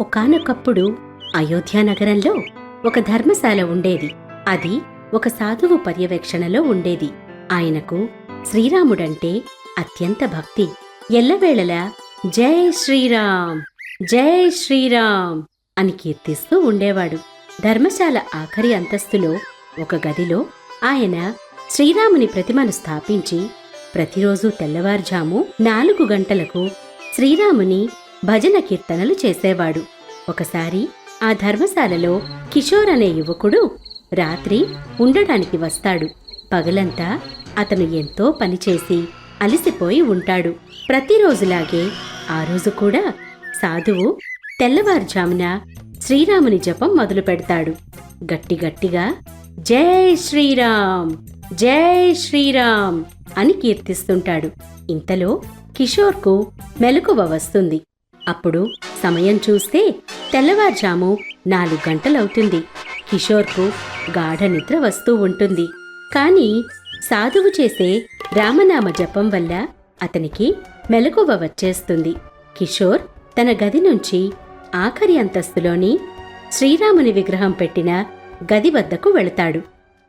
ఒకానొకప్పుడు అయోధ్య నగరంలో ఒక ధర్మశాల ఉండేది. అది ఒక సాధువు పర్యవేక్షణలో ఉండేది. ఆయనకు శ్రీరాముడంటే అత్యంత భక్తి. ఎల్లవేళలా జై శ్రీరామ్ జై శ్రీరామ్ అని కీర్తిస్తూ ఉండేవాడు. ధర్మశాల ఆఖరి అంతస్తులో ఒక గదిలో ఆయన శ్రీరాముని ప్రతిమను స్థాపించి ప్రతిరోజు తెల్లవారుజాము నాలుగు గంటలకు శ్రీరాముని భజన కీర్తనలు చేసేవాడు. ఒకసారి ఆ ధర్మశాలలో కిషోర్ అనే యువకుడు రాత్రి ఉండడానికి వస్తాడు. పగలంతా అతను ఎంతో పనిచేసి అలసిపోయి ఉంటాడు. ప్రతిరోజులాగే ఆ రోజు కూడా సాధువు తెల్లవారుజామున శ్రీరాముని జపం మొదలు పెడతాడు. గట్టి గట్టిగా జై శ్రీరామ్ జై శ్రీరామ్ అని కీర్తిస్తుంటాడు. ఇంతలో కిషోర్కు మెలకువ వస్తుంది. అప్పుడు సమయం చూస్తే తెల్లవారుజాము నాలుగు గంటలవుతుంది. కిషోర్కు గాఢ నిద్ర వస్తూ ఉంటుంది. కాని సాధువు చేసే రామనామ జపం వల్ల అతనికి మెలకువ వచ్చేస్తుంది. కిషోర్ తన గది నుంచి ఆఖరి అంతస్తులోని శ్రీరాముని విగ్రహం పెట్టిన గది వద్దకు వెళతాడు.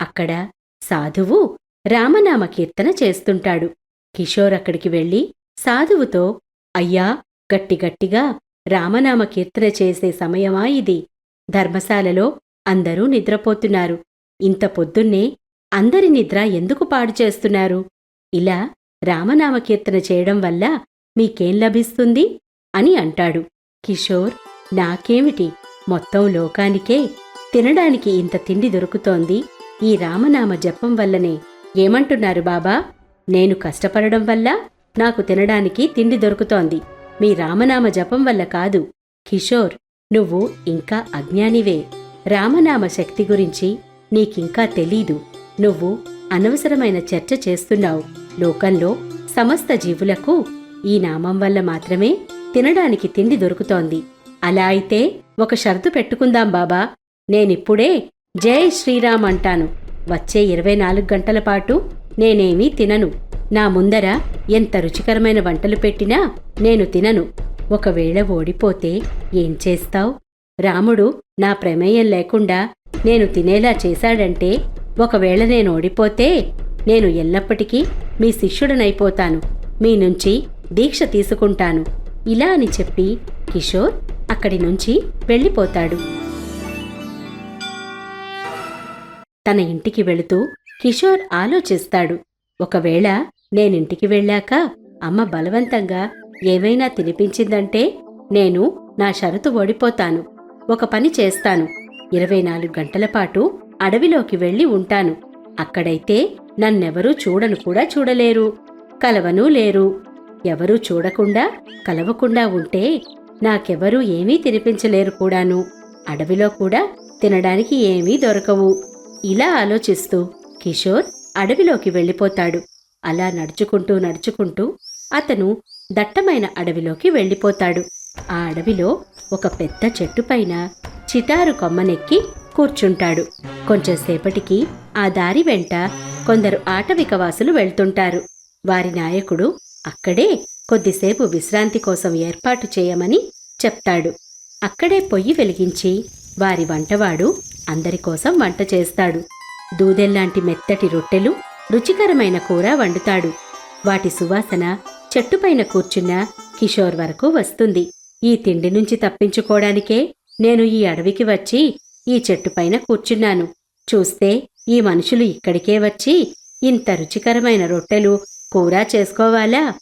అక్కడ సాధువు రామనామ కీర్తన చేస్తుంటాడు. కిషోర్ అక్కడికి వెళ్ళి సాధువుతో అయ్యా గట్టి గట్టిగా రామనామ కీర్తన చేసే సమయమా ఇది. ధర్మశాలలో అందరూ నిద్రపోతున్నారు. ఇంత పొద్దున్నే అందరి నిద్ర ఎందుకు పాడు చేస్తున్నారు? ఇలా రామనామ కీర్తన చేయడం వల్ల మీకేం లభిస్తుంది? అని అంటాడు. కిషోర్ నాకేమిటి? మొత్తం లోకానికే తినడానికి ఇంత తిండి దొరుకుతోంది. ఈ రామనామ జపం వల్లనే. ఏమంటున్నారు బాబా? నేను కష్టపడడం వల్ల నాకు తినడానికి తిండి దొరుకుతోంది. మీ రామనామ జపం వల్ల కాదు. కిషోర్ నువ్వు ఇంకా అజ్ఞానివే. రామనామ శక్తి గురించి నీకింకా తెలీదు. నువ్వు అనవసరమైన చర్చ చేస్తున్నావు. లోకంలో సమస్త జీవులకు ఈ నామం వల్ల మాత్రమే తినడానికి తిండి దొరుకుతోంది. అలా అయితే ఒక షరతు పెట్టుకుందాం బాబా. నేనిప్పుడే జై శ్రీరామ్ అంటాను. వచ్చే ఇరవై నాలుగు గంటల పాటు నేనేమీ తినను. నా ముందర ఎంత రుచికరమైన వంటలు పెట్టినా నేను తినను. ఒకవేళ ఓడిపోతే ఏం చేస్తావు? రాముడు నా ప్రమేయం లేకుండా నేను తినేలా చేశాడంటే ఒకవేళ నేను ఓడిపోతే నేను ఎల్లప్పటికీ మీ శిష్యుడనైపోతాను. మీ నుంచి దీక్ష తీసుకుంటాను. ఇలా అని చెప్పి కిషోర్ అక్కడి నుంచి వెళ్ళిపోతాడు. తన ఇంటికి వెళుతూ కిషోర్ ఆలోచిస్తాడు. ఒకవేళ నేనింటికి వెళ్ళాక అమ్మ బలవంతంగా ఏవైనా తినిపించిందంటే నేను నా షరతు ఓడిపోతాను. ఒక పని చేస్తాను. ఇరవై నాలుగు గంటల పాటు అడవిలోకి వెళ్ళి ఉంటాను. అక్కడైతే నన్నెవరూ చూడను కూడా చూడలేరు. కలవనూ లేరు. ఎవరూ చూడకుండా కలవకుండా ఉంటే నాకెవరూ ఏమీ తినిపించలేరు కూడాను. అడవిలో కూడా తినడానికి ఏమీ దొరకవు. ఇలా ఆలోచిస్తూ కిషోర్ అడవిలోకి వెళ్ళిపోతాడు. అలా నడుచుకుంటూ నడుచుకుంటూ అతను దట్టమైన అడవిలోకి వెళ్ళిపోతాడు. ఆ అడవిలో ఒక పెద్ద చెట్టుపైన చిటారు కొమ్మనెక్కి కూర్చుంటాడు. కొంచెంసేపటికి ఆ దారి వెంట కొందరు ఆటవికవాసులు వెళ్తుంటారు. వారి నాయకుడు అక్కడే కొద్దిసేపు విశ్రాంతి కోసం ఏర్పాటు చేయమని చెప్తాడు. అక్కడే పొయ్యి వెలిగించి వారి వంటవాడు అందరి కోసం వంట చేస్తాడు. దూదెల్లాంటి మెత్తటి రొట్టెలు రుచికరమైన కూర వండుతాడు. వాటి సువాసన చెట్టుపైన కూర్చున్న కిషోర్ వరకు వస్తుంది. ఈ తిండి నుంచి తప్పించుకోవడానికే నేను ఈ అడవికి వచ్చి ఈ చెట్టుపైన కూర్చున్నాను. చూస్తే ఈ మనుషులు ఇక్కడికే వచ్చి ఇంత రుచికరమైన రొట్టెలు కూర చేసుకోవాలా?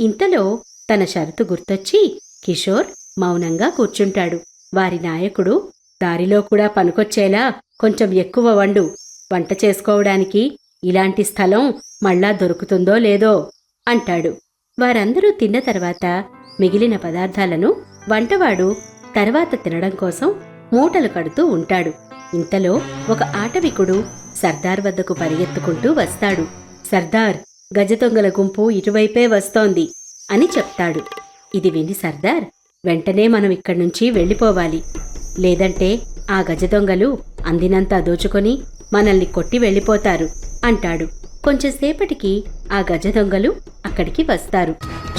ఇంతలో తన షరతు గుర్తొచ్చి కిషోర్ మౌనంగా కూర్చుంటాడు. వారి నాయకుడు దారిలో కూడా పనికొచ్చేలా కొంచెం ఎక్కువ వండు. వంట చేసుకోవడానికి ఇలాంటి స్థలం మళ్ళా దొరుకుతుందో లేదో అంటాడు. వారందరూ తిన్న తర్వాత మిగిలిన పదార్థాలను వంటవాడు తర్వాత తినడం కోసం మూటలు కడుతూ ఉంటాడు. ఇంతలో ఒక ఆటవికుడు సర్దార్ వద్దకు పరిగెత్తుకుంటూ వస్తాడు. సర్దార్ గజతొంగల గుంపు ఇటువైపే వస్తోంది అని చెప్తాడు. ఇది విని సర్దార్ వెంటనే మనం ఇక్కడి నుంచి వెళ్ళిపోవాలి. లేదంటే ఆ గజదొంగలు అందినంతా దోచుకొని మనల్ని కొట్టి వెళ్ళిపోతారు. అంటాడు. కొంచెంసేపటికి ఆ గజ దొంగలు అక్కడికి వస్తారు.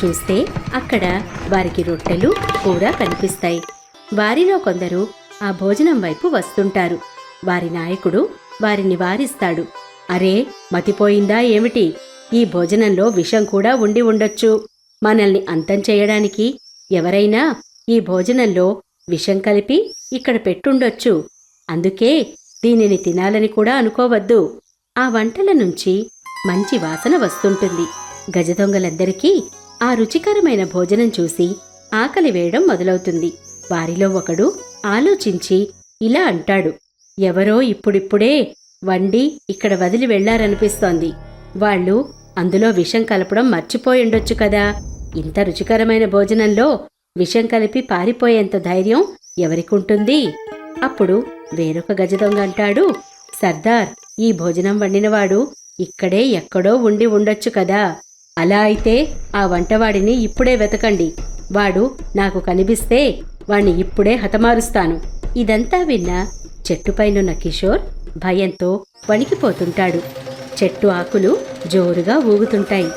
చూస్తే అక్కడ వారికి రొట్టెలు కూర కనిపిస్తాయి. వారిలో కొందరు ఆ భోజనం వైపు వస్తుంటారు. వారి నాయకుడు వారిని వారిస్తాడు. అరే మతిపోయిందా ఏమిటి? ఈ భోజనంలో విషం కూడా ఉండి ఉండొచ్చు. మనల్ని అంతం చేయడానికి ఎవరైనా ఈ భోజనంలో విషం కలిపి ఇక్కడ పెట్టుండొచ్చు. అందుకే దీనిని తినాలని కూడా అనుకోవద్దు. ఆ వంటల నుంచి మంచి వాసన వస్తుంటుంది. గజదొంగలందరికీ ఆ రుచికరమైన భోజనం చూసి ఆకలి వేయడం మొదలవుతుంది. వారిలో ఒకడు ఆలోచించి ఇలా అంటాడు. ఎవరో ఇప్పుడిప్పుడే వండి ఇక్కడ వదిలి వెళ్ళారనిపిస్తోంది. వాళ్ళు అందులో విషం కలపడం మర్చిపోయిండొచ్చు కదా. ఇంత రుచికరమైన భోజనంలో విషం కలిపి పారిపోయేంత ధైర్యం ఎవరికుంటుంది? అప్పుడు వేరొక గజదొంగ అంటాడు సర్దార్ ఈ భోజనం వండినవాడు ఇక్కడే ఎక్కడో ఉండి ఉండొచ్చు కదా. అలా అయితే ఆ వంటవాడిని ఇప్పుడే వెతకండి. వాడు నాకు కనిపిస్తే వాణ్ణి ఇప్పుడే హతమారుస్తాను. ఇదంతా విన్న చెట్టుపైనున్న కిషోర్ భయంతో వణికిపోతుంటాడు. చెట్టు ఆకులు జోరుగా ఊగుతుంటాయి.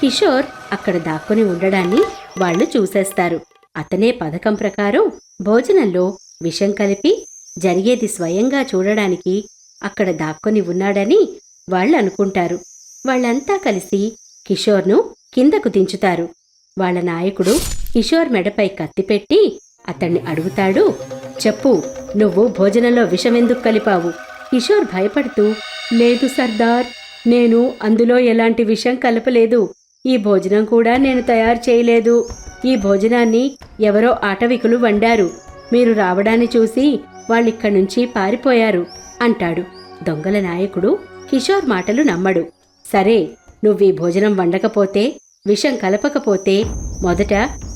కిషోర్ అక్కడ దాక్కుని ఉండడాన్ని వాళ్ళు చూసేస్తారు. అతనే పథకం ప్రకారం భోజనంలో విషం కలిపి జరిగేది స్వయంగా చూడడానికి అక్కడ దాక్కొని ఉన్నాడని వాళ్ళు అనుకుంటారు వాళ్ళంతా కలిసి కిషోర్ను కిందకు దించుతారు. వాళ్ళ నాయకుడు కిషోర్ మెడపై కత్తిపెట్టి అతన్ని అడుగుతాడు చెప్పు నువ్వు భోజనంలో విషమెందుకు కలిపావు? కిషోర్ భయపడుతూ లేదు సర్దార్ నేను అందులో ఎలాంటి విషం కలపలేదు. ఈ భోజనం కూడా నేను తయారు చేయలేదు. ఈ భోజనాన్ని ఎవరో ఆటవికులు వండారు. మీరు రావడాన్ని చూసి వాళ్ళిక్కడి నుంచి పారిపోయారు. అంటాడు. దొంగల నాయకుడు కిషోర్ మాటలు నమ్మడు. సరే నువ్వీ భోజనం వండకపోతే విషం కలపకపోతే మొదట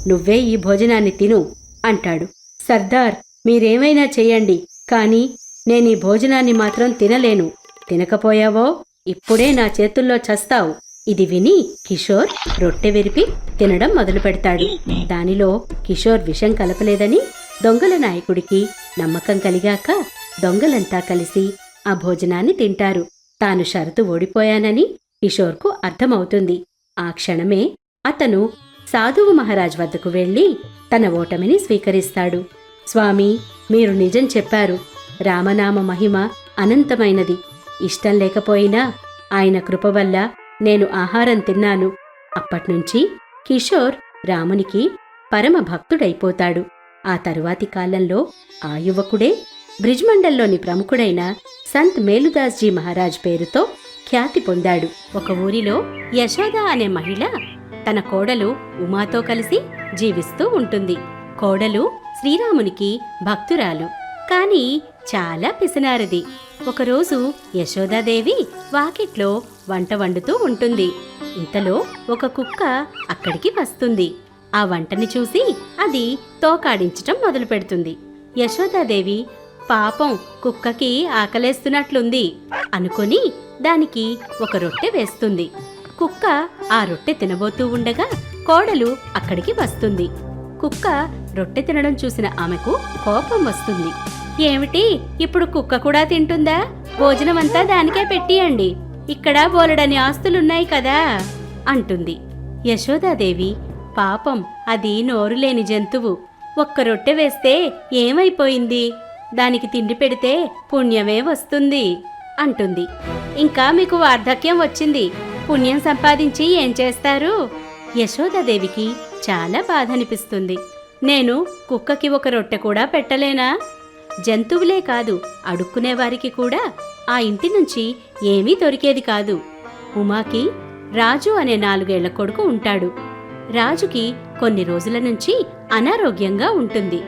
నువ్వే ఈ భోజనాన్ని తిను అంటాడు. సర్దార్ మీరేమైనా చేయండి కానీ నేనీ భోజనాన్ని మాత్రం తినలేను. తినకపోయావో ఇప్పుడే నా చేతుల్లో చస్తావు. ఇది విని కిషోర్ రొట్టె విరిపి తినడం మొదలు పెడతాడు. దానిలో కిషోర్ విషం కలపలేదని దొంగల నాయకుడికి నమ్మకం కలిగాక దొంగలంతా కలిసి ఆ భోజనాన్ని తింటారు. తాను షరతు ఓడిపోయానని కిషోర్కు అర్థమవుతుంది. ఆ క్షణమే అతను సాధువు మహారాజ్ వద్దకు వెళ్ళి తన ఓటమిని స్వీకరిస్తాడు. స్వామి మీరు నిజం చెప్పారు. రామనామ మహిమ అనంతమైనది. ఇష్టం లేకపోయినా ఆయన కృప వల్ల నేను ఆహారం తిన్నాను. అప్పట్నుంచి కిషోర్ రామునికి పరమ భక్తుడైపోతాడు ఆ తరువాతి కాలంలో ఆ యువకుడే బ్రిజ్మండల్లోని ప్రముఖుడైన సంత్ మేలుదాస్జీ మహారాజ్ పేరుతో ఖ్యాతి పొందాడు. ఒక ఊరిలో యశోద అనే మహిళ తన కోడలు ఉమాతో కలిసి జీవిస్తూ ఉంటుంది. కోడలు శ్రీరామునికి భక్తురాలు. కానీ చాలా పిసినారది. ఒకరోజు యశోదాదేవి వాకిట్లో వంట వండుతూ ఉంటుంది. ఇంతలో ఒక కుక్క అక్కడికి వస్తుంది. ఆ వంటని చూసి అది తోకాడించటం మొదలు పెడుతుంది యశోదాదేవి పాపం కుక్కకి ఆకలేస్తున్నట్లుంది అనుకొని దానికి ఒక రొట్టె వేస్తుంది. కుక్క ఆ రొట్టె తినబోతూ ఉండగా కోడలు అక్కడికి వస్తుంది. కుక్క రొట్టె తినడం చూసిన ఆమెకు కోపం వస్తుంది. ఏమిటి? ఇప్పుడు కుక్క కూడా తింటుందా? భోజనమంతా దానికే పెట్టియండి. ఇక్కడ బోలెడని ఆస్తులున్నాయి కదా అంటుంది. యశోదాదేవి పాపం అది నోరులేని జంతువు. ఒక్క రొట్టె వేస్తే ఏమైపోయింది? దానికి తిండి పెడితే పుణ్యమే వస్తుంది అంటుంది. ఇంకా మీకు వార్ధక్యం వచ్చింది. పుణ్యం సంపాదించి ఏం చేస్తారు? యశోదాదేవికి చాలా బాధ అనిపిస్తుంది నేను కుక్కకి ఒక రొట్టె కూడా పెట్టలేనా? జంతువులే కాదు అడుక్కునేవారికి కూడా ఆ ఇంటి నుంచి ఏమీ దొరికేది కాదు. ఉమాకి రాజు అనే నాలుగేళ్ళ కొడుకు ఉంటాడు. రాజుకి కొన్ని రోజుల నుంచి అనారోగ్యంగా ఉంటుంది.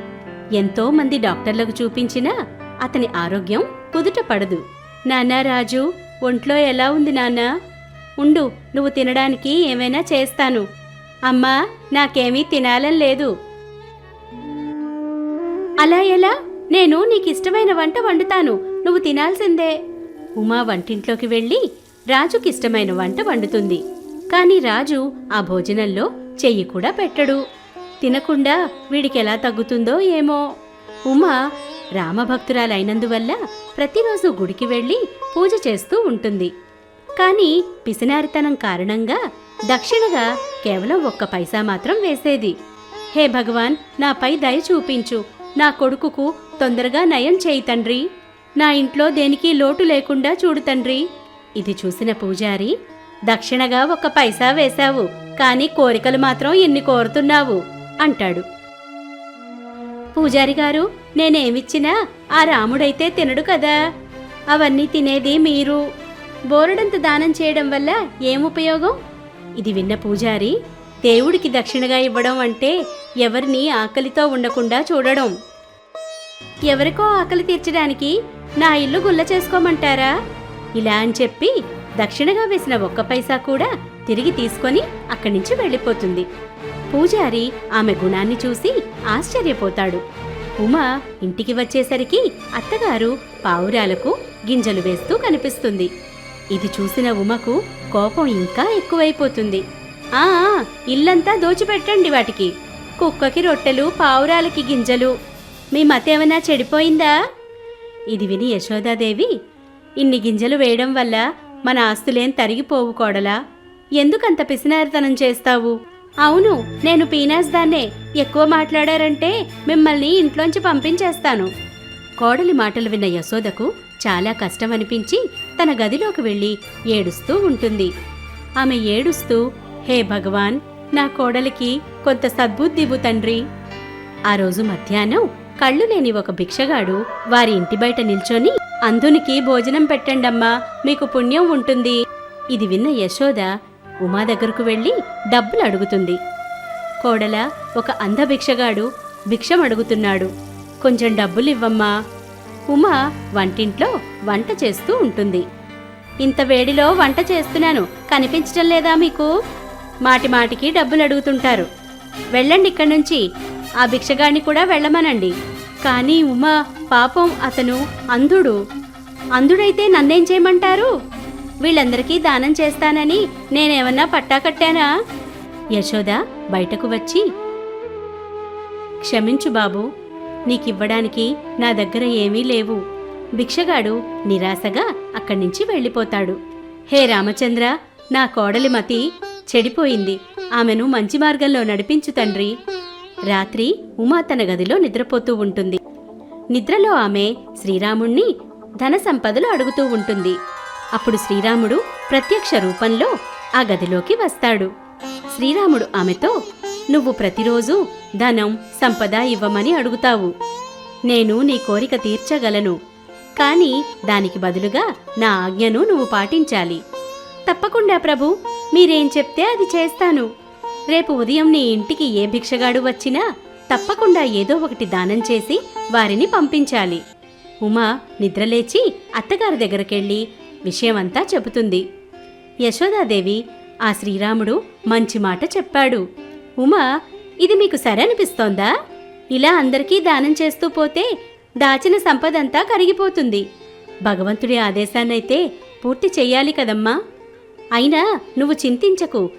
ఎంతో మంది డాక్టర్లకు చూపించినా అతని ఆరోగ్యం కుదుట పడదు. నాన్నా రాజు ఒంట్లో ఎలా ఉంది నాన్నా? ఉండు నువ్వు తినడానికి ఏమైనా చేస్తాను. అమ్మా నాకేమీ తినాలని లేదు. అలా ఎలా? నేను నీకిష్టమైన వంట వండుతాను. నువ్వు తినాల్సిందే. ఉమా వంటింట్లోకి వెళ్ళి రాజుకిష్టమైన వంట వండుతుంది. కాని రాజు ఆ భోజనంలో చెయ్యి కూడా పెట్టడు. తినకుండా వీడికెలా తగ్గుతుందో ఏమో. ఉమా రామభక్తురాలైనందువల్ల ప్రతిరోజు గుడికి వెళ్ళి పూజ చేస్తూ ఉంటుంది. కానీ పిసినారితనం కారణంగా దక్షిణగా కేవలం ఒక్క పైసా మాత్రం వేసేది. హే భగవాన్ నాపై దయ చూపించు. నా కొడుకుకు తొందరగా నయం చేయి తండ్రి. నా ఇంట్లో దేనికి లోటు లేకుండా చూడు తండ్రి. ఇది చూసిన పూజారి దక్షిణగా ఒక పైసా వేశావు కాని కోరికలు మాత్రం ఎన్ని కోరుతున్నావు? అంటాడు. పూజారి గారు నేనేమిచ్చినా ఆ రాముడైతే తినడు కదా. అవన్నీ తినేది మీరు. బోరడంత దానం చేయడం వల్ల ఏం ఉపయోగం? ఇది విన్న పూజారి దేవుడికి దక్షిణగా ఇవ్వడం అంటే ఎవరిని ఆకలితో ఉండకుండా చూడడం. ఎవరికో ఆకలి తీర్చడానికి నా ఇల్లు గుల్ల చేసుకోమంటారా? ఇలా అని చెప్పి దక్షిణగా వేసిన ఒక్క పైసా కూడా తిరిగి తీసుకొని అక్కడి నుంచి వెళ్ళిపోతుంది. పూజారి ఆమె గుణాన్ని చూసి ఆశ్చర్యపోతాడు. ఉమా ఇంటికి వచ్చేసరికి అత్తగారు పావురాలకు గింజలు వేస్తూ కనిపిస్తుంది. ఇది చూసిన ఉమకు కోపం ఇంకా ఎక్కువైపోతుంది. ఆ ఇల్లంతా దోచిపెట్టండి వాటికి. కుక్కకి రొట్టెలు పావురాలకి గింజలు. మీ మతేమైనా చెడిపోయిందా? ఇది విని యశోదాదేవి ఇన్ని గింజలు వేయడం వల్ల మన ఆస్తులేం తరిగిపోవు కోడలా. ఎందుకంత పిసినారితనం చేస్తావు? అవును నేను పీనాస్ దాన్నే ఎక్కువ మాట్లాడారంటే మిమ్మల్ని ఇంట్లోంచి పంపించేస్తాను. కోడలి మాటలు విన్న యశోదకు చాలా కష్టం అనిపించి తన గదిలోకి వెళ్ళి ఏడుస్తూ ఉంటుంది. ఆమె ఏడుస్తూ హే భగవాన్ నా కోడలికి కొంత సద్బుద్ధివు తండ్రి. ఆ రోజు మధ్యాహ్నం కళ్ళు లేని ఒక భిక్షగాడు వారి ఇంటి బయట నిల్చొని అంధునికి భోజనం పెట్టండమ్మా మీకు పుణ్యం ఉంటుంది. ఇది విన్న యశోద ఉమా దగ్గరకు వెళ్ళి డబ్బులు అడుగుతుంది. కోడల ఒక అంధ భిక్షగాడు భిక్షం అడుగుతున్నాడు. కొంచెం డబ్బులు ఇవ్వమ్మా ఉమా వంటింట్లో వంట చేస్తూ ఉంటుంది. ఇంత వేడిలో వంట చేస్తున్నాను. కనిపించటం లేదా మీకు? మాటి మాటికి డబ్బులు అడుగుతుంటారు. వెళ్ళండి ఇక్కడి నుంచి. ఆ భిక్షగాడిని కూడా వెళ్ళమనండి. కానీ ఉమా పాపం అతను అంధుడు. అంధుడైతే నన్నేం చేయమంటారు? వీళ్ళందరికీ దానం చేస్తానని నేనేమన్నా పట్టా కట్టానా? యశోద బయటకు వచ్చి క్షమించు బాబు నీకివ్వడానికి నా దగ్గర ఏమీ లేవు. భిక్షగాడు నిరాశగా అక్కడి నుంచి వెళ్ళిపోతాడు. హే రామచంద్ర నా కోడలి మతి చెడిపోయింది. ఆమెను మంచి మార్గంలో నడిపించు తండ్రి. రాత్రి ఉమా తన గదిలో నిద్రపోతూ ఉంటుంది. నిద్రలో ఆమె శ్రీరాముణ్ణి ధన సంపదలు అడుగుతూ ఉంటుంది. అప్పుడు శ్రీరాముడు ప్రత్యక్ష రూపంలో ఆ గదిలోకి వస్తాడు. శ్రీరాముడు ఆమెతో నువ్వు ప్రతిరోజు ధనం సంపద ఇవ్వమని అడుగుతావు. నేను నీ కోరిక తీర్చగలను. కాని దానికి బదులుగా నా ఆజ్ఞను నువ్వు పాటించాలి. తప్పకుండా ప్రభు మీరేం చెప్తే అది చేస్తాను. రేపు ఉదయం నీ ఇంటికి ఏ భిక్షగాడు వచ్చినా తప్పకుండా ఏదో ఒకటి దానం చేసి వారిని పంపించాలి. ఉమా నిద్రలేచి అత్తగారి దగ్గరకెళ్ళి విషయమంతా చెబుతుంది. యశోదాదేవి ఆ శ్రీరాముడు మంచి మాట చెప్పాడు. ఉమా ఇది మీకు సరే అనిపిస్తోందా ఇలా అందరికీ దానం చేస్తూ పోతే దాచిన సంపదంతా కరిగిపోతుంది. భగవంతుడి ఆదేశాన్నైతే పూర్తి చెయ్యాలి కదమ్మా. అయినా నువ్వు చింతించకు.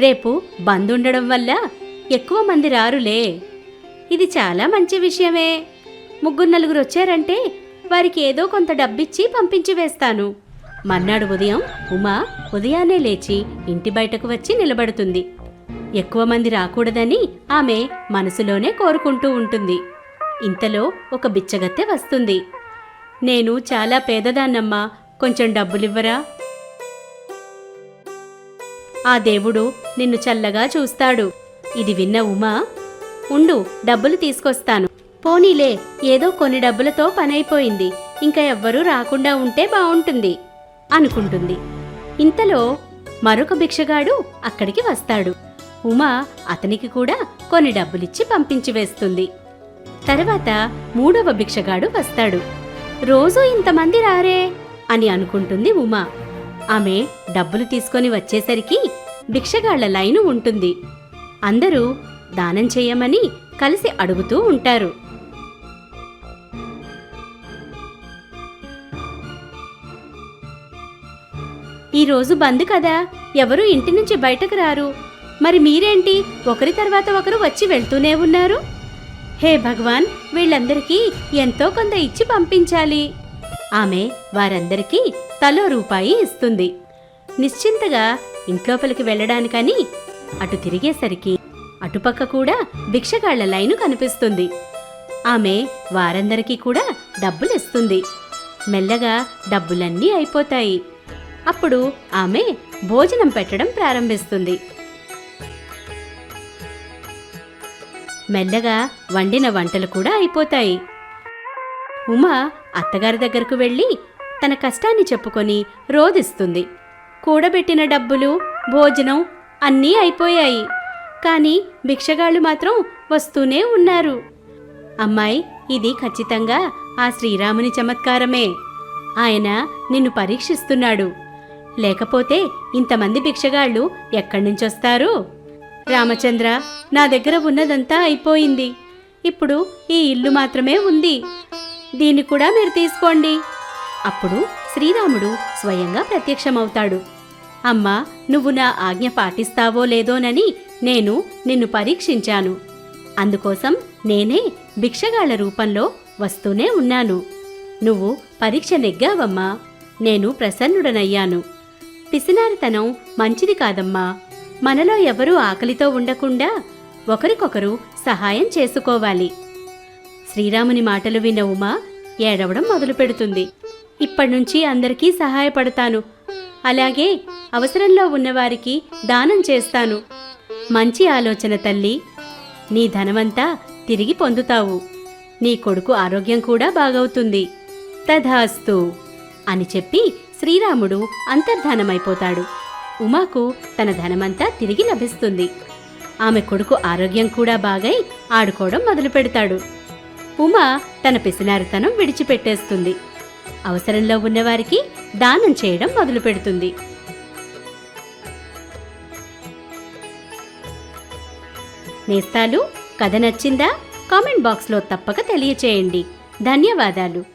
రేపు బందుండడం వల్ల ఎక్కువ మంది రారులే. ఇది చాలా మంచి విషయమే. ముగ్గురు నలుగురు వచ్చారంటే వారికి ఏదో కొంత డబ్బిచ్చి పంపించి వేస్తాను. మర్నాడు ఉదయం ఉమా ఉదయాన్నే లేచి ఇంటి బయటకు వచ్చి నిలబడుతుంది. ఎక్కువ మంది రాకూడదని ఆమె మనసులోనే కోరుకుంటూ ఉంటుంది. ఇంతలో ఒక బిచ్చగత్తె వస్తుంది. నేను చాలా పేదదాన్నమ్మా కొంచెం డబ్బులివ్వరా? ఆ దేవుడు నిన్ను చల్లగా చూస్తాడు. ఇది విన్న ఉమా ఉండు డబ్బులు తీసుకొస్తాను. పోనీలే ఏదో కొన్ని డబ్బులతో పనైపోయింది. ఇంకా ఎవ్వరూ రాకుండా ఉంటే బావుంటుంది. అనుకుంటుంది. ఇంతలో మరొక భిక్షగాడు అక్కడికి వస్తాడు. ఉమా అతనికి కూడా కొన్ని డబ్బులిచ్చి పంపించి వేస్తుంది. తర్వాత మూడవ భిక్షగాడు వస్తాడు. రోజూ ఇంతమంది రారే? అని అనుకుంటుంది ఉమా. ఆమె డబ్బులు తీసుకొని వచ్చేసరికి భిక్షగాళ్ళ లైను ఉంటుంది. అందరూ దానం చేయమని కలిసి అడుగుతూ ఉంటారు. ఈ రోజు బంద్ కదా. ఎవరు ఇంటి నుంచి బయటకు రారు. మరి మీరేంటి? ఒకరి తర్వాత ఒకరు వచ్చి వెళ్తూనే ఉన్నారు. హే భగవాన్ వీళ్ళందరికీ ఎంతో కొంత ఇచ్చి పంపించాలి. ఆమె వారందరికీ తలో రూపాయి ఇస్తుంది. నిశ్చింతగా ఇంట్లోపలికి వెళ్ళడానికని అటు తిరిగేసరికి అటుపక్క కూడా భిక్షగాళ్ళ లైను కనిపిస్తుంది. ఆమె వారందరికీ కూడా డబ్బులిస్తుంది. మెల్లగా డబ్బులన్నీ అయిపోతాయి. అప్పుడు ఆమె భోజనం పెట్టడం ప్రారంభిస్తుంది. మెల్లగా వండిన వంటలు కూడా అయిపోతాయి. ఉమా అత్తగారి దగ్గరకు వెళ్ళి తన కష్టాన్ని చెప్పుకొని రోదిస్తుంది కూడబెట్టిన డబ్బులు భోజనం అన్నీ అయిపోయాయి. కానీ భిక్షగాళ్ళు మాత్రం వస్తూనే ఉన్నారు. అమ్మాయి ఇది ఖచ్చితంగా ఆ శ్రీరాముని చమత్కారమే. ఆయన నిన్ను పరీక్షిస్తున్నాడు. లేకపోతే ఇంతమంది భిక్షగాళ్ళు ఎక్కడి నుంచొస్తారు రామచంద్ర నా దగ్గర ఉన్నదంతా అయిపోయింది. ఇప్పుడు ఈ ఇల్లు మాత్రమే ఉంది. దీన్ని కూడా మీరు తీసుకోండి. అప్పుడు శ్రీరాముడు స్వయంగా ప్రత్యక్షమవుతాడు. అమ్మా నువ్వు నా ఆజ్ఞ పాటిస్తావో లేదోనని నేను నిన్ను పరీక్షించాను. అందుకోసం నేనే భిక్షగాళ్ళ రూపంలో వస్తూనే ఉన్నాను. నువ్వు పరీక్ష నెగ్గావమ్మా. నేను ప్రసన్నుడనయ్యాను. పిసినారితనం మంచిది కాదమ్మా. మనలో ఎవరూ ఆకలితో ఉండకుండా ఒకరికొకరు సహాయం చేసుకోవాలి. శ్రీరాముని మాటలు విన్న ఉమా ఏడవడం మొదలుపెడుతుంది ఇప్పటినుంచి అందరికీ సహాయపడతాను. అలాగే అవసరంలో ఉన్నవారికి దానం చేస్తాను. మంచి ఆలోచన తల్లి. నీ ధనమంతా తిరిగి పొందుతావు. నీ కొడుకు ఆరోగ్యం కూడా బాగవుతుంది. తధాస్తు అని చెప్పి శ్రీరాముడు అంతర్ధానమైపోతాడు. ఉమాకు తన ధనమంతా తిరిగి లభిస్తుంది. ఆమె కొడుకు ఆరోగ్యం కూడా బాగై ఆడుకోవడం మొదలుపెడతాడు. ఉమా తన పిసినారితనం విడిచిపెట్టేస్తుంది. అవసరంలో ఉన్నవారికి దానం చేయడం మొదలుపెడుతుంది. నేస్తాలు కథ నచ్చిందా? కామెంట్ బాక్స్లో తప్పక తెలియచేయండి. ధన్యవాదాలు.